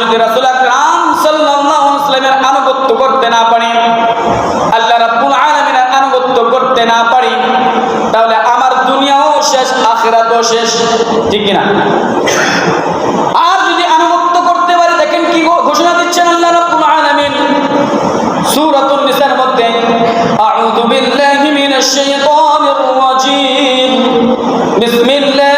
যদি রাসূল আকরাম সাল্লাল্লাহু আলাইহি আনুগত্য করতে না পারি, আল্লাহ রাব্বুল আলামিনের আনুগত্য করতে না পারি, তাহলে আমার দুনিয়াও শেষ, আখিরাতও শেষ, ঠিক কি না আর যদি আনুগত্য করতে পারি, দেখেন কি ঘোষণা দিচ্ছেন আল্লাহ রাব্বুল আলামিন সূরাতুন নিসার মধ্যে, আউযু বিল্লাহি মিনাশ শাইতানির রাজীম। বিসমিল্লাহির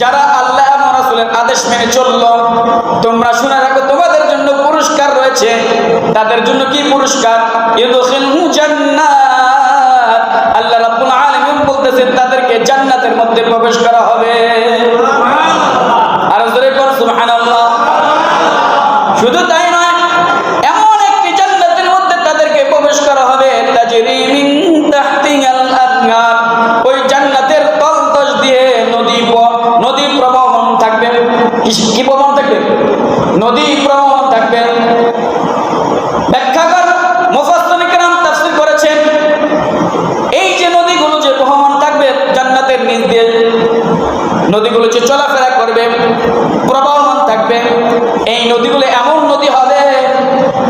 যারা আল্লাহ এবং আদেশ মেনে চলল, তোমরা শুনে রাখো জন্য পুরস্কার রয়েছে। তাদের জন্য কি পুরস্কার? ইউদখিলহু আল্লাহ বলতেছেন, তাদেরকে জান্নাতের মধ্যে প্রবেশ করা হবে।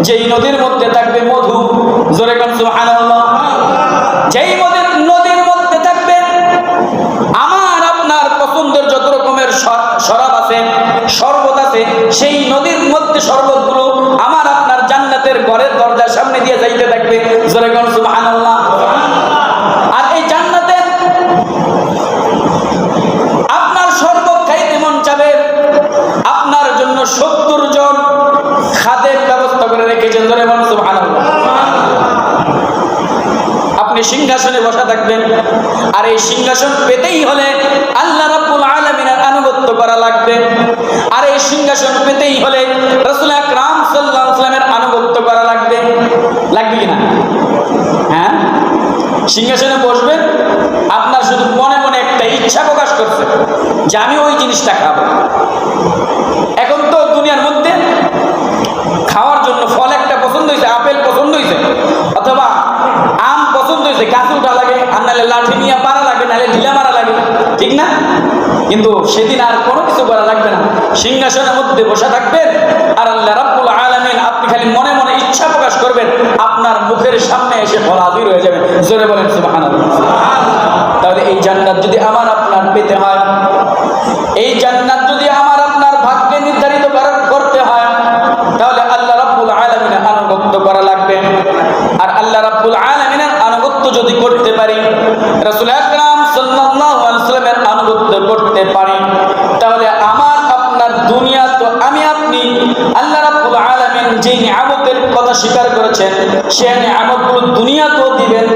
যেই নদীর মধ্যে থাকবে মধু, জোরে যেই নদীর নদীর মধ্যে থাকবে আমার, আপনার পছন্দের যত রকমের শরাব আছে, শরবত আছে, সেই নদীর মধ্যে শরবতগুলো আমার আপনার জান্নাতের ঘরের দরজার সামনে দিয়ে যাইতে থাকবে, জোরে কোন আপনি সিংহাসনে বসা থাকবেন। আর এই সিংহাসন পেতেই হলে আল্লাহ রাব্বুল আলামিনের আনুগত্য করা লাগবে। আর এই সিংহাসন পেতেই হলে রাসূল আকরাম সাল্লাল্লাহু আলাইহি ওয়াসাল্লামের আনুগত্য করা লাগবে। লাগবে কি না? হ্যাঁ? সিংহাসনে বসবেন, আপনার শুধু মনে মনে একটা ইচ্ছা প্রকাশ করছে যে আমি ওই জিনিসটা খাব। সেদিন আর কোনো কিছু করা লাগবে না। সিংহাসনের মধ্যে বসে থাকবেন আর আল্লাহ রাব্বুল আলামিন আপনি খালি মনে মনে ইচ্ছা প্রকাশ করবেন, আপনার মুখের সামনে এসে ফল হাজির হয়ে যাবে। জোরে বলেন সুবহানাল্লাহ। তাহলে এই জান্নাত যদি আমার আপনার পেতে হয়, এই জান্নাত যদি আমার আপনার ভাগ্যে নির্ধারিত করতে হয়, তাহলে আল্লাহ রাব্বুল আলামিনের আনুগত্য করা লাগবে। আর আল্লাহ রাব্বুল আলামিনের আনুগত্য যদি করতে পারি, রাসূল আকরাম ওয়াসাল্লামের আনুগত্য করতে করতে পারি। তাহলে আমার, আপনার দুনিয়া তো আমি আপনি। আল্লাহ রাবুল আলমিন যে নিয়ামতের কথা স্বীকার করেছেন, সেই নিয়ামতগুলো দুনিয়াতেও দিবেন।